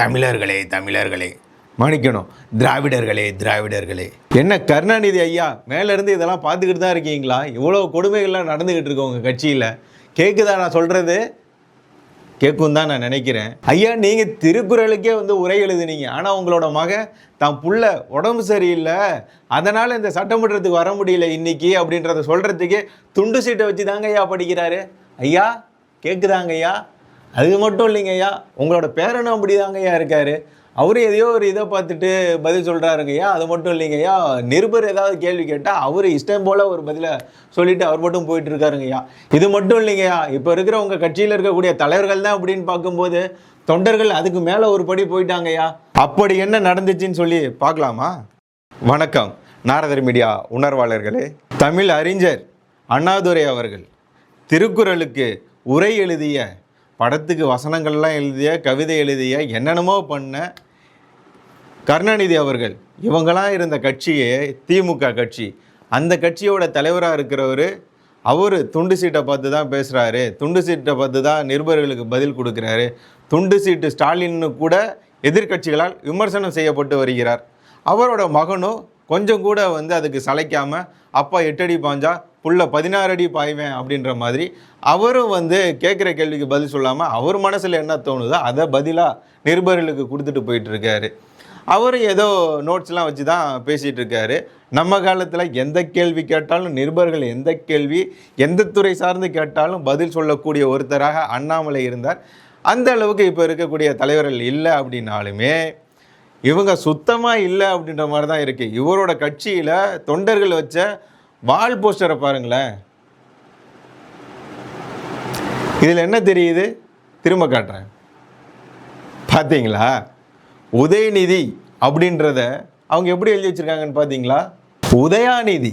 தமிழர்களே தமிழர்களே. மன்னிக்கணும். திராவிடர்களே திராவிடர்களே. என்ன கருணாநிதி ஐயா மேலேருந்து இதெல்லாம் பார்த்துக்கிட்டு தான் இருக்கீங்களா? இவ்வளோ கொடுமைகள்லாம் நடந்துக்கிட்டு இருக்கு உங்கள் கட்சியில். கேட்குதா நான் சொல்கிறது கேட்கும் தான் நான் நினைக்கிறேன். ஐயா நீங்கள் திருக்குறளுக்கே வந்து உரை எழுதுனீங்க. ஆனால் உங்களோட மகன் தான் புள்ள உடம்பு சரியில்லை. அதனால் இந்த சட்டமன்றத்துக்கு வர முடியல இன்னைக்கு அப்படின்றத சொல்கிறதுக்கே துண்டு சீட்டை வச்சு தாங்க ஐயா படிக்கிறாரு. ஐயா கேட்குதாங்க ஐயா? அது மட்டும் இல்லைங்க ஐயா. உங்களோட பேரனும் அப்படிதாங்க ஐயா இருக்காரு. அவரும் எதையோ ஒரு இதை பார்த்துட்டு பதில் சொல்கிறாருங்க ஐயா. அது மட்டும் இல்லைங்க ஐயா. நிருபர் ஏதாவது கேள்வி கேட்டால் அவர் இஷ்டம் போல் ஒரு பதிலை சொல்லிவிட்டு அவர் மட்டும் போயிட்டு இருக்காருங்க ஐயா. இது மட்டும் இல்லைங்கய்யா இப்போ இருக்கிற உங்கள் கட்சியில் இருக்கக்கூடிய தலைவர்கள் தான் அப்படின்னு பார்க்கும்போது தொண்டர்கள் அதுக்கு மேலே ஒரு படி போயிட்டாங்க ஐயா. அப்படி என்ன நடந்துச்சுன்னு சொல்லி பார்க்கலாமா? வணக்கம். நாரதர் மீடியா உணர்வாளர்களே. தமிழ் அறிஞர் அண்ணாதுரை அவர்கள் திருக்குறளுக்கு உரை எழுதிய படத்துக்கு வசனங்கள்லாம் எழுதிய கவிதை எழுதிய என்னென்னமோ பண்ண கருணாநிதி அவர்கள். இவங்களாம் இருந்த கட்சியே திமுக கட்சி. அந்த கட்சியோட தலைவராக இருக்கிறவர் அவர் துண்டு சீட்டை பார்த்து தான் பேசுகிறாரு துண்டு சீட்டை பார்த்து தான் நிருபர்களுக்கு பதில் கொடுக்குறாரு. துண்டு சீட்டு ஸ்டாலின்னு கூட எதிர்க்கட்சிகளால் விமர்சனம் செய்யப்பட்டு வருகிறார். அவரோட மகனும் கொஞ்சம் கூட வந்து அதுக்கு சளைக்காமல் அப்பா எட்டடி பாஞ்சா புள்ள பதினாறு அடி பாய்வேன் அப்படின்ற மாதிரி அவரும் வந்து கேட்குற கேள்விக்கு பதில் சொல்லாமல் அவர் மனசில் என்ன தோணுதோ அதை பதிலாக நிருபர்களுக்கு கொடுத்துட்டு போயிட்டுருக்காரு. அவரும் ஏதோ நோட்ஸ்லாம் வச்சு தான் பேசிகிட்டு இருக்காரு நம்ம காலத்தில் எந்த கேள்வி கேட்டாலும் நிருபர்கள் எந்த கேள்வி எந்த துறை சார்ந்து கேட்டாலும் பதில் சொல்லக்கூடிய ஒருத்தராக அண்ணாமலை இருந்தார். அந்த அளவுக்கு இப்போ இருக்கக்கூடிய தலைவர்கள் இல்லை அப்படின்னாலுமே இவங்க சுத்தமாக இல்லை அப்படின்ற மாதிரி தான் இருக்குது இவரோட கட்சியில் தொண்டர்கள் வச்ச வால் போஸ்டரை பாருங்களேன். இதில் என்ன தெரியுது? திரும்ப காட்டுறேன். பார்த்தீங்களா? உதயநிதி அப்படின்றத அவங்க எப்படி எழுதி வச்சிருக்காங்கன்னு பார்த்தீங்களா? உதயாநிதி.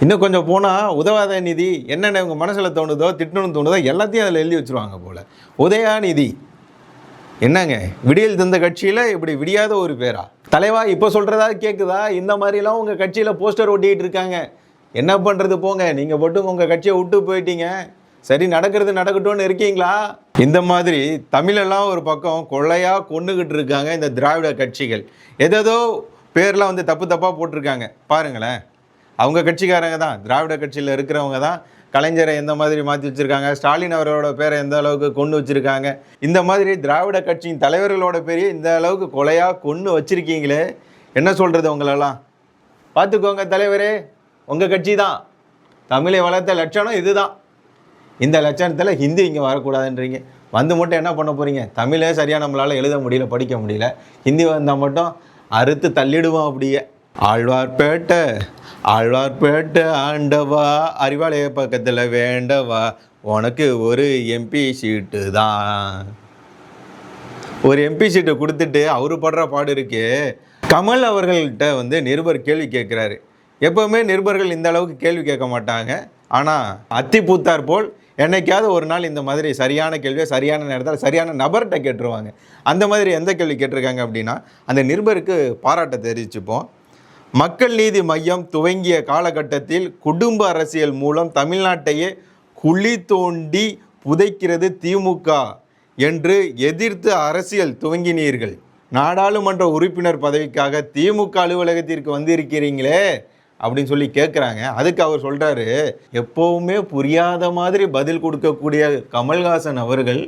இன்னும் கொஞ்சம் போனால் உதவாத நிதி என்னென்ன உங்கள் மனசில் தோணுதோ திட்டணும்னு தோணுதோ எல்லாத்தையும் அதில் எழுதி வச்சுருவாங்க போல். உதயாநிதி. என்னங்க? விடியல் தந்த கட்சியில் இப்படி விடியாத ஒரு பேரா? தலைவா இப்போ சொல்கிறதா கேட்குதா இந்த மாதிரிலாம் உங்கள் கட்சியில் போஸ்டர் ஒட்டிக்கிட்டு இருக்காங்க. என்ன பண்ணுறது போங்க? நீங்கள் மட்டும் உங்கள் கட்சியை விட்டு போயிட்டீங்க. சரி நடக்கிறது நடக்கட்டும்னு இருக்கீங்களா? இந்த மாதிரி தமிழெல்லாம் ஒரு பக்கம் கொள்ளையாக கொண்டுகிட்டு இருக்காங்க இந்த திராவிட கட்சிகள். ஏதேதோ பேர்லாம் வந்து தப்பு தப்பாக போட்டிருக்காங்க. பாருங்களேன். அவங்க கட்சிக்காரங்க தான். திராவிட கட்சியில் இருக்கிறவங்க தான். கலைஞரை எந்த மாதிரி மாற்றி வச்சுருக்காங்க? ஸ்டாலின் அவர்களோட பேரை எந்த அளவுக்கு கொண்டு வச்சுருக்காங்க? இந்த மாதிரி திராவிட கட்சியின் தலைவர்களோட பேரையே இந்த அளவுக்கு கொலையாக கொண்டு வச்சுருக்கீங்களே? என்ன சொல்கிறது உங்களெல்லாம்? பார்த்துக்கோங்க தலைவரே உங்கள் கட்சி தான். தமிழை வளர்த்த லட்சணம் இதுதான். இந்த லட்சணத்தில் ஹிந்தி இங்கே வரக்கூடாதுன்றீங்க. வந்து மட்டும் என்ன பண்ண போகிறீங்க தமிழே சரியாக நம்மளால் எழுத முடியல படிக்க முடியல. ஹிந்தி வந்தால் மட்டும் அறுத்து தள்ளிடுவோம் அப்படியே. ஆழ்வார்பேட்டை. ஆழ்வார்பேட்டை ஆண்டவா அறிவாலய பக்கத்தில் வேண்டவா உனக்கு ஒரு எம்பி சீட்டு தான். ஒரு எம்பி சீட்டை கொடுத்துட்டு அவர் படுற பாடு இருக்கு. கமல் அவர்கள்ட்ட வந்து நிருபர் கேள்வி கேட்குறாரு. எப்போவுமே நிருபர்கள் இந்த அளவுக்கு கேள்வி கேட்க மாட்டாங்க. ஆனால் அத்தி பூத்தார் போல் என்னைக்காவது ஒரு நாள் இந்த மாதிரி சரியான கேள்வியை சரியான நேரத்தில் சரியான நபர்கிட்ட கேட்டுருவாங்க. அந்த மாதிரி எந்த கேள்வி கேட்டிருக்காங்க அப்படின்னா அந்த நிருபருக்கு பாராட்டை தெரிவிச்சுப்போம். மக்கள் நீதி மையம் துவங்கிய காலகட்டத்தில் குடும்ப அரசியல் மூலம் தமிழ்நாட்டையே குழி தோண்டி புதைக்கிறது திமுக என்று எதிர்த்து அரசியல் துவங்கினீர்கள். நாடாளுமன்ற உறுப்பினர் பதவிக்காக திமுக அலுவலகத்திற்கு வந்திருக்கிறீங்களே அப்படின்னு சொல்லி கேட்குறாங்க அதுக்கு அவர் சொல்கிறாரு எப்போவுமே புரியாத மாதிரி பதில் கொடுக்கக்கூடிய கமல்ஹாசன் அவர்கள்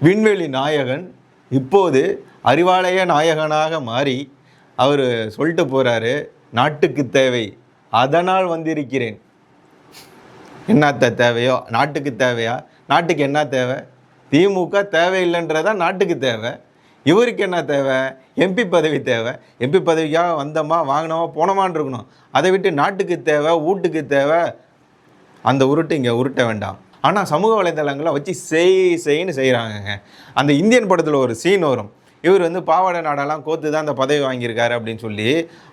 விண்வெளி நாயகன் இப்போது அறிவாலய நாயகனாக மாறி அவர் சொல்லிட்டு போகிறாரு நாட்டுக்கு தேவை. அதனால் வந்திருக்கிறேன். என்னத்த தேவையோ நாட்டுக்கு தேவையா? நாட்டுக்கு என்ன தேவை? திமுக தேவையில்லைன்றதா நாட்டுக்கு தேவை? இவருக்கு என்ன தேவை? எம்பி பதவி தேவை. எம்பி பதவிக்காக வந்தோமா வாங்கினோமா போனோமான்னு இருக்கணும். அதை விட்டு நாட்டுக்கு தேவை வீட்டுக்கு தேவை. அந்த உருட்டு இங்கே உருட்ட வேண்டாம். ஆனால் சமூக வலைதளங்களை வச்சு செய் செய்ன்னு செய்கிறாங்கங்க அந்த இந்தியன் படத்தில் ஒரு சீன் வரும். இவர் வந்து பாவாடை நாடெல்லாம் கோத்து தான் அந்த பதவி வாங்கியிருக்காரு அப்படின்னு சொல்லி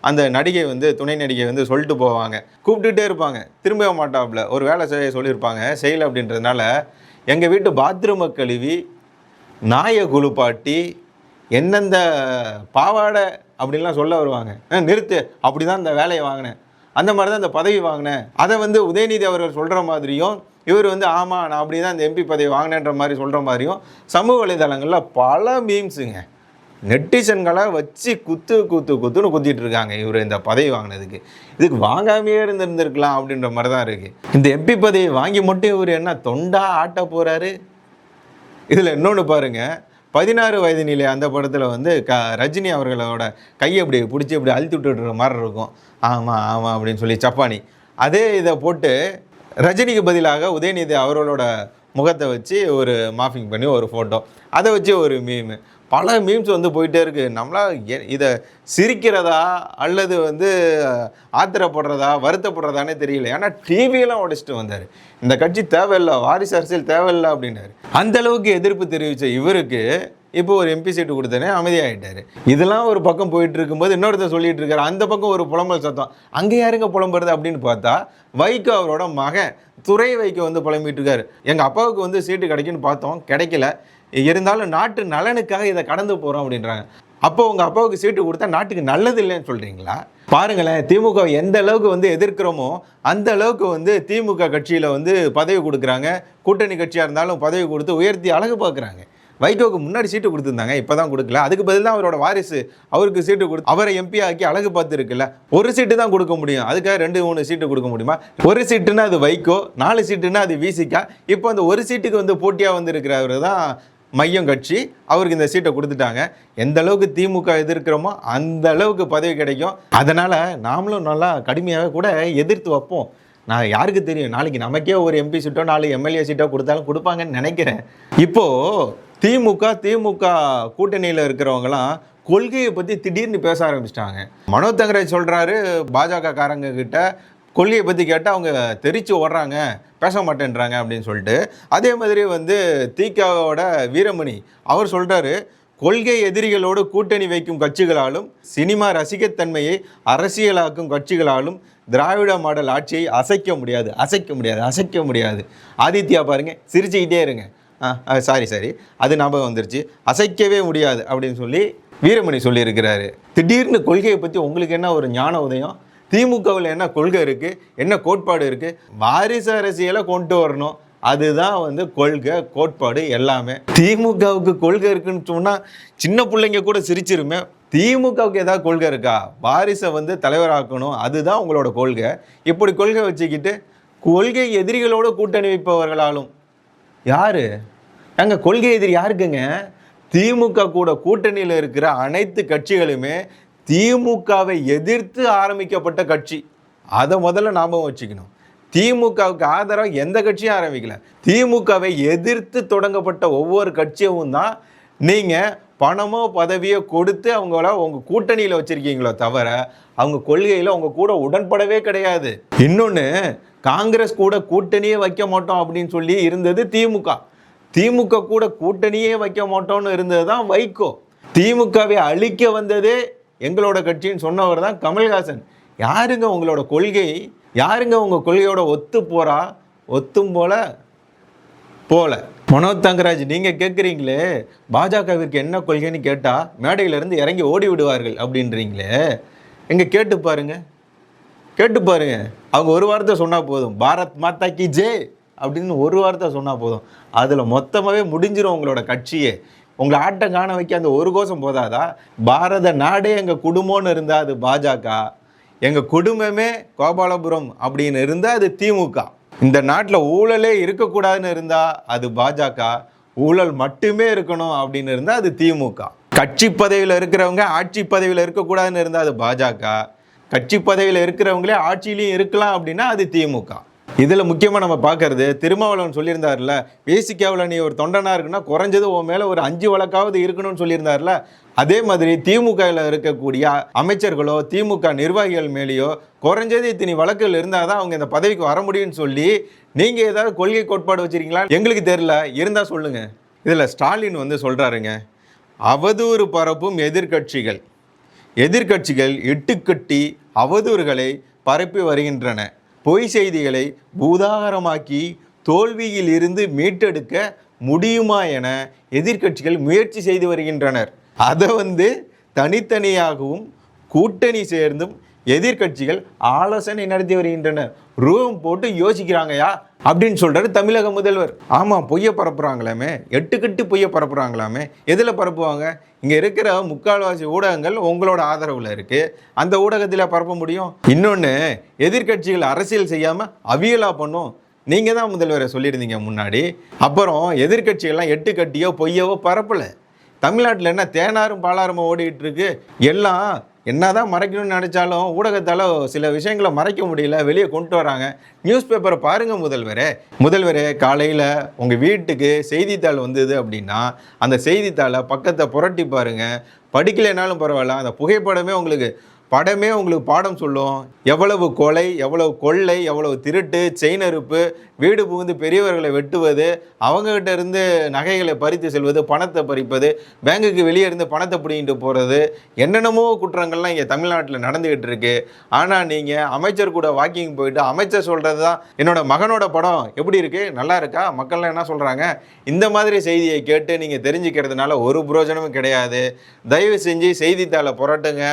அந்த நடிகை வந்து துணை நடிகை வந்து சொல்லிட்டு போவாங்க. கூப்பிட்டுட்டே இருப்பாங்க. திரும்பவே மாட்டாப்புல. ஒரு வேலை செய்ய சொல்லியிருப்பாங்க. செய்யலை அப்படின்றதுனால எங்கள் வீட்டு பாத்ரூமை கழுவி நாயை குளிப்பாட்டி எந்தெந்த பாவாடை அப்படின்லாம் சொல்ல வருவாங்க. நிறுத்து. அப்படி தான் இந்த வேலையை வாங்கினேன். அந்த மாதிரி தான் இந்த பதவி வாங்கினேன். அதை வந்து உதயநிதி அவர்கள் சொல்கிற மாதிரியும் இவர் வந்து ஆமாம் நான் அப்படி தான் இந்த எம்பி பதவி வாங்கினேன்ற மாதிரி சொல்கிற மாதிரியும் சமூக வலைதளங்களில் பல மீம்ஸுங்க நெட்டிசன்களை வச்சு குத்து குத்து குத்துன்னு குத்திட்டு இருக்காங்க இவர் இந்த பதவி வாங்கினதுக்கு. இதுக்கு வாங்காமையே இருந்திருந்திருக்கலாம் அப்படின்ற மாதிரி தான் இருக்குது இந்த எம்பி பதவி வாங்கி மட்டும் இவர் என்ன தொண்டா ஆட்ட போகிறாரு இதில் இன்னொன்று பாருங்க. பதினாறு வயது நிலை அந்த படத்தில் வந்து க ரஜினி அவர்களோட கையை இப்படி பிடிச்சி இப்படி அழுத்தி விட்டுற மாதிரி இருக்கும். ஆமாம் ஆமாம் அப்படின்னு சொல்லி சப்பானி. அதே இதை போட்டு ரஜினிக்கு பதிலாக உதயநிதி அவர்களோட முகத்தை வச்சு ஒரு மாஃபிங் பண்ணி ஒரு ஃபோட்டோ அதை வச்சு ஒரு மீம் பல மீம்ஸ் வந்து போயிட்டே இருக்குது நம்மளா எ- இதை சிரிக்கிறதா அல்லது வந்து ஆத்திரப்படுறதா வருத்தப்படுறதானே தெரியல. ஏன்னா டிவியெல்லாம் உடைச்சிட்டு வந்தார். இந்த கட்சி தேவையில்லை வாரிசு அரசியல் தேவையில்லை அப்படின்னாரு. அந்த அளவுக்கு எதிர்ப்பு தெரிவித்த இவருக்கு இப்போ ஒரு எம்பி சீட்டு கொடுத்தனே அமைதியாகிட்டார் இதெல்லாம் ஒரு பக்கம் போயிட்டு இருக்கும்போது இன்னொருத்தர் சொல்லிட்டு இருக்காரு அந்த பக்கம் ஒரு புலம்பல் சத்தம். அங்கே யாருங்க புலம்புறது அப்படின்னு பார்த்தா வைகோ அவரோட மகன் துறை வைகோ வந்து புலம்பிட்டு இருக்காரு. எங்கள் அப்பாவுக்கு வந்து சீட்டு கிடைக்குன்னு பார்த்தோம் கிடைக்கல. இருந்தாலும் நாட்டு நலனுக்காக இதை கடந்து போகிறோம் அப்படின்றாங்க. அப்போ உங்கள் அப்பாவுக்கு சீட்டு கொடுத்தா நாட்டுக்கு நல்லது இல்லைன்னு சொல்கிறீங்களா பாருங்களேன் திமுக எந்த அளவுக்கு வந்து எதிர்க்கிறோமோ அந்த அளவுக்கு வந்து திமுக கட்சியில் வந்து பதவி கொடுக்குறாங்க. கூட்டணி கட்சியாக இருந்தாலும் பதவி கொடுத்து உயர்த்தி அழகு பார்க்குறாங்க. வைகோவுக்கு முன்னாடி சீட்டு கொடுத்துருந்தாங்க இப்போ தான் கொடுக்கல. அதுக்கு பதில் தான் அவரோட வாரிசு அவருக்கு சீட்டு கொடுத்து அவரை எம்பி ஆக்கி அழகு பார்த்துருக்குல்ல. ஒரு சீட்டு தான் கொடுக்க முடியும். அதுக்காக ரெண்டு மூணு சீட்டு கொடுக்க முடியுமா? ஒரு சீட்டுன்னா அது வைகோ நாலு சீட்டுன்னா அது விசிகா இப்போ அந்த ஒரு சீட்டுக்கு வந்து போட்டியாக வந்திருக்கிறவர் தான் மையம் கட்சி அவருக்கு இந்த சீட்டை கொடுத்துட்டாங்க. எந்த அளவுக்கு திமுக எதிர்க்கிறோமோ அந்த அளவுக்கு பதவி கிடைக்கும். அதனால் நாமளும் நல்லா கடுமையாக கூட எதிர்த்து வைப்போம். நான் யாருக்கு தெரியும்? நாளைக்கு நமக்கே ஒரு எம்பி சீட்டோ நாலு எம்எல்ஏ சீட்டோ கொடுத்தாலும் கொடுப்பாங்கன்னு நினைக்கிறேன். இப்போது திமுக திமுக கூட்டணியில் இருக்கிறவங்களாம் கொள்கையை பற்றி திடீர்னு பேச ஆரம்பிச்சிட்டாங்க. மனோ தங்கராஜ் சொல்கிறாரு பாஜக காரங்க கிட்ட கொள்கையை பற்றி கேட்டால் அவங்க தெரிச்சு ஓடுறாங்க பேச மாட்டேன்றாங்க அப்படின்னு சொல்லிட்டு அதே மாதிரி வந்து திகாவோட வீரமணி அவர் சொல்கிறாரு கொள்கை எதிரிகளோடு கூட்டணி வைக்கும் கட்சிகளாலும் சினிமா ரசிகத்தன்மையை அரசியலாக்கும் கட்சிகளாலும் திராவிட மாடல் ஆட்சியை அசைக்க முடியாது அசைக்க முடியாது அசைக்க முடியாது. ஆதித்யா பாருங்கள் சிரிச்சுக்கிட்டே இருங்க. ஆ சாரி சாரி அது ஞாபகம் வந்துருச்சு. அசைக்கவே முடியாது அப்படின்னு சொல்லி வீரமணி சொல்லியிருக்கிறாரு. திடீர்னு கொள்கையை பற்றி உங்களுக்கு என்ன ஒரு ஞான உதயம்? திமுகவில் என்ன கொள்கை இருக்குது என்ன கோட்பாடு இருக்குது வாரிசு அரசியலை கொண்டு வரணும். அதுதான் வந்து கொள்கை கோட்பாடு எல்லாமே. திமுகவுக்கு கொள்கை இருக்குன்னு சொன்னால் சின்ன பிள்ளைங்க கூட சிரிச்சிருமே. திமுகவுக்கு ஏதாவது கொள்கை இருக்கா? வாரிசை வந்து தலைவராக்கணும். அதுதான் உங்களோட கொள்கை. இப்படி கொள்கை வச்சுக்கிட்டு கொள்கை எதிரிகளோடு கூட்டணி வைப்பவர்களாலும். யார்? எங்கள் கொள்கை எதிரி யாருக்குங்க? திமுக கூட கூட்டணியில் இருக்கிற அனைத்து கட்சிகளுமே திமுகவை எதிர்த்து ஆரம்பிக்கப்பட்ட கட்சி. அதை முதல்ல ஞாபகம் வச்சுக்கணும். திமுகவுக்கு ஆதரவு எந்த கட்சியும் ஆரம்பிக்கல. திமுகவை எதிர்த்து தொடங்கப்பட்ட ஒவ்வொரு கட்சியும் தான் நீங்கள் பணமோ பதவியோ கொடுத்து அவங்கள உங்கள் கூட்டணியில் வச்சுருக்கீங்களோ தவிர அவங்க கொள்கையில் அவங்க கூட உடன்படவே கிடையாது. இன்னொன்று காங்கிரஸ் கூட கூட்டணியே வைக்க மாட்டோம் அப்படின்னு சொல்லி இருந்தது திமுக. திமுக கூட கூட்டணியே வைக்க மாட்டோம்னு இருந்தது தான் வைகோ. திமுகவை அழிக்க வந்ததே எங்களோட கட்சின்னு சொன்னவர் தான் கமல்ஹாசன். யாருங்க உங்களோட கொள்கை? யாருங்க உங்கள் கொள்கையோட ஒத்து போகிறா ஒத்தும் போல போல. மனோஜ் தங்கராஜ் நீங்கள் கேட்குறீங்களே பாஜகவிற்கு என்ன கொள்கைன்னு கேட்டால் மேடையிலேருந்து இறங்கி ஓடி விடுவார்கள் அப்படின்றீங்களே. எங்கே கேட்டு பாருங்க. கேட்டு பாருங்க. அவங்க ஒரு வார்த்தை சொன்னால் போதும். பாரத் மாதா கி ஜே அப்படின்னு ஒரு வார்த்தை சொன்னால் போதும். அதில் மொத்தமாகவே முடிஞ்சிடும் உங்களோட கட்சியே. உங்களை ஆட்டம் காண வைக்க அந்த ஒரு கோஷம் போதாதா? பாரத நாடே எங்கள் குடும்பம்னு இருந்தால் அது பாஜக. எங்கள் குடும்பமே கோபாலபுரம் அப்படின்னு இருந்தால் அது திமுக. இந்த நாட்டில் ஊழலே இருக்கக்கூடாதுன்னு இருந்தால் அது பாஜக. ஊழல் மட்டுமே இருக்கணும் அப்படின்னு இருந்தால் அது திமுக. கட்சி பதவியில் இருக்கிறவங்க ஆட்சி பதவியில் இருக்கக்கூடாதுன்னு இருந்தால் அது பாஜக. கட்சி பதவியில் இருக்கிறவங்களே ஆட்சியிலையும் இருக்கலாம் அப்படின்னா அது திமுக. இதில் முக்கியமாக நம்ம பார்க்கறது திருமாவளவன் சொல்லியிருந்தார்ல பேசிக்காவில் நீ ஒரு தொண்டனாக இருக்குன்னா குறைஞ்சது உன் மேலே ஒரு அஞ்சு வழக்காவது இருக்கணும்னு சொல்லியிருந்தார்ல அதே மாதிரி திமுகவில் இருக்கக்கூடிய அமைச்சர்களோ திமுக நிர்வாகிகள் மேலேயோ குறைஞ்சது இத்தனை வழக்குகள் இருந்தால் தான் அவங்க இந்த பதவிக்கு வர முடியும்னு சொல்லி நீங்கள் ஏதாவது கொள்கை கோட்பாடு வச்சிருக்கீங்களா? எங்களுக்கு தெரில இருந்தால் சொல்லுங்கள் இதில் ஸ்டாலின் வந்து சொல்கிறாருங்க அவதூறு பரப்பும் எதிர்க்கட்சிகள். எதிர்க்கட்சிகள் இட்டுக்கட்டி அவதூறுகளை பரப்பி வருகின்றன. பொய் செய்திகளை பூதாகரமாக்கி தோல்வியில் இருந்து மீட்டெடுக்க முடியுமா என எதிர்க்கட்சிகள் முயற்சி செய்து வருகின்றனர். அதை வந்து தனித்தனியாகவும் கூட்டணி சேர்ந்தும் எதிர்க்கட்சிகள் ஆலோசனை நடத்தி வருகின்றனர். ரூம் போட்டு யோசிக்கிறாங்கயா அப்படின்னு சொல்றாரு தமிழக முதல்வர். ஆமா பொய்ய பரப்புறாங்களாமே. எட்டு கட்டு பொய்ய பரப்புறாங்களாமே. எதுல பரப்புவாங்க? இங்க இருக்கிற முக்கால்வாசி ஊடகங்கள் உங்களோட ஆதரவுல இருக்கு. அந்த ஊடகத்தில் பரப்ப முடியும். இன்னொன்று எதிர்கட்சிகள் அரசியல் செய்யாம அவியலா பண்ணும். நீங்க தான் முதல்வரை சொல்லியிருந்தீங்க முன்னாடி. அப்புறம் எதிர்கட்சிகள்லாம் எட்டு கட்டியோ பொய்யவோ பரப்பல. தமிழ்நாட்டில் என்ன தேனாரும் பாலாருமா ஓடிக்கிட்டு இருக்கு? எல்லாம் என்னதான் மறைக்கணும்னு நினச்சாலும் ஊடகத்தால் சில விஷயங்களை மறைக்க முடியல வெளியே கொண்டு வராங்க. நியூஸ் பேப்பரை பாருங்கள் முதல்வரே. முதல்வரே காலையில் உங்கள் வீட்டுக்கு செய்தித்தாள் வந்தது அப்படின்னா அந்த செய்தித்தாளை பக்கத்தை புரட்டி பாருங்கள் படிக்கலைனாலும் பரவாயில்ல அந்த புகைப்படமே உங்களுக்கு படமே உங்களுக்கு பாடம் சொல்லும். எவ்வளவு கொலை எவ்வளவு கொள்ளை எவ்வளவு திருட்டு செயின் அறுப்பு வீடு புகுந்து பெரியவர்களை வெட்டுவது அவங்ககிட்ட இருந்து நகைகளை பறித்து செல்வது பணத்தை பறிப்பது பேங்குக்கு வெளியே இருந்து பணத்தை பிடிங்கிட்டு போகிறது என்னென்னமோ குற்றங்கள்லாம் இங்கே தமிழ்நாட்டில் நடந்துக்கிட்டு இருக்கு. ஆனால் நீங்கள் அமைச்சர் கூட வாக்கிங் போயிட்டு அமைச்சர் சொல்கிறது தான் என்னோட மகனோட படம். எப்படி இருக்குது நல்லா இருக்கா? மக்கள்லாம் என்ன சொல்கிறாங்க இந்த மாதிரி செய்தியை கேட்டு நீங்கள் தெரிஞ்சுக்கிறதுனால ஒரு பிரயோஜனமும் கிடையாது. தயவு செஞ்சு செய்தித்தாளை புரட்டுங்க.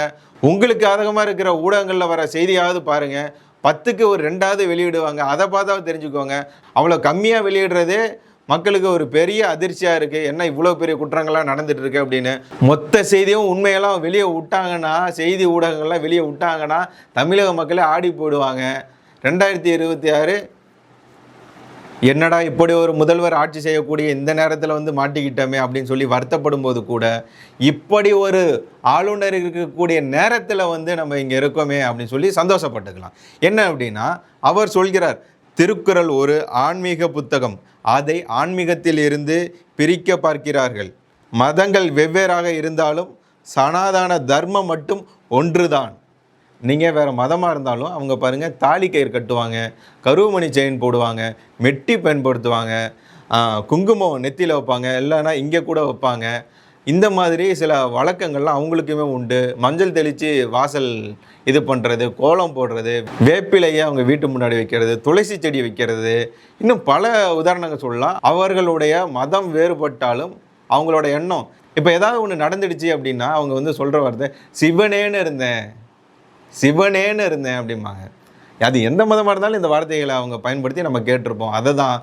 உங்களுக்கு ஆதகமாக இருக்கிற ஊடகங்களில் வர செய்தியாவது பாருங்கள் பத்துக்கு ஒரு ரெண்டாவது வெளியிடுவாங்க. அதை பார்த்தாவது தெரிஞ்சுக்கோங்க. அவ்வளோ கம்மியாக வெளியிடுறதே மக்களுக்கு ஒரு பெரிய அதிர்ச்சியாக இருக்குது என்ன இவ்வளோ பெரிய குற்றங்கள்லாம் நடந்துட்டு இருக்கு அப்படின்னு. மொத்த செய்தியும் உண்மையெல்லாம் வெளியே விட்டாங்கன்னா செய்தி ஊடகங்கள்லாம் வெளியே விட்டாங்கன்னா தமிழக மக்களே ஆடி போயிடுவாங்க. ரெண்டாயிரத்தி இருபத்தி ஆறு என்னடா இப்படி ஒரு முதல்வர் ஆட்சி செய்யக்கூடிய இந்த நேரத்தில் வந்து மாட்டிக்கிட்டோமே அப்படின்னு சொல்லி வருத்தப்படும் போது கூட இப்படி ஒரு ஆளுநர் இருக்கக்கூடிய நேரத்தில் வந்து நம்ம இங்கே இருக்கோமே அப்படின்னு சொல்லி சந்தோஷப்பட்டுக்கலாம். என்ன அப்படின்னா அவர் சொல்கிறார் திருக்குறள் ஒரு ஆன்மீக புத்தகம். அதை ஆன்மீகத்தில் இருந்து பிரிக்க பார்க்கிறார்கள். மதங்கள் வெவ்வேறாக இருந்தாலும் சனாதான தர்மம் மட்டும் ஒன்றுதான். நீங்கள் வேறு மதமாக இருந்தாலும் அவங்க பாருங்கள் தாலி கயிறு கட்டுவாங்க கருவமணி செயின் போடுவாங்க மெட்டி பயன்படுத்துவாங்க குங்குமம் நெத்தியில் வைப்பாங்க இல்லைன்னா இங்கே கூட வைப்பாங்க. இந்த மாதிரி சில வழக்கங்கள்லாம் அவங்களுக்குமே உண்டு. மஞ்சள் தெளித்து வாசல் இது பண்ணுறது கோலம் போடுறது வேப்பிலையை அவங்க வீட்டு முன்னாடி வைக்கிறது துளசி செடி வைக்கிறது. இன்னும் பல உதாரணங்கள் சொல்லலாம். அவர்களுடைய மதம் வேறுபட்டாலும் அவங்களோட எண்ணம். இப்போ ஏதாவது ஒன்று நடந்துடுச்சு அப்படின்னா அவங்க வந்து சொல்கிற வார்த்தை சிவனேன்னு இருந்தேன். சிவனேன்னு இருந்தேன் அப்படிம்பாங்க. அது எந்த மதமாக இருந்தாலும் இந்த வார்த்தைகளை அவங்க பயன்படுத்தி நம்ம கேட்டிருப்போம். அதை தான்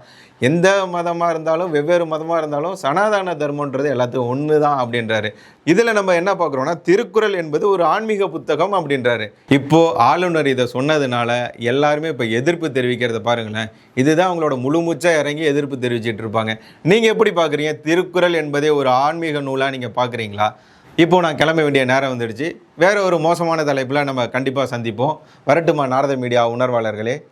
எந்த மதமாக இருந்தாலும் வெவ்வேறு மதமாக இருந்தாலும் சனாதன தர்மன்றது எல்லாத்துக்கும் ஒன்று தான் அப்படின்றாரு. இதில் நம்ம என்ன பார்க்குறோம்னா திருக்குறள் என்பது ஒரு ஆன்மீக புத்தகம் அப்படின்றாரு. இப்போது ஆளுநர் இதை சொன்னதுனால எல்லாருமே இப்போ எதிர்ப்பு தெரிவிக்கிறத பாருங்களேன். இதுதான் அவங்களோட முழுமூச்சாக இறங்கி எதிர்ப்பு தெரிவிச்சிட்டு இருப்பாங்க. நீங்கள் எப்படி பார்க்குறீங்க? திருக்குறள் என்பதே ஒரு ஆன்மீக நூலாக நீங்கள் பார்க்குறீங்களா? இப்போது நான் கிளம்ப வேண்டிய நேரம் வந்துடுச்சு. வேற ஒரு மோசமான தலைப்பில் நம்ம கண்டிப்பாக சந்திப்போம். வரட்டுமா நாரத மீடியா உணர்வாளர்களே?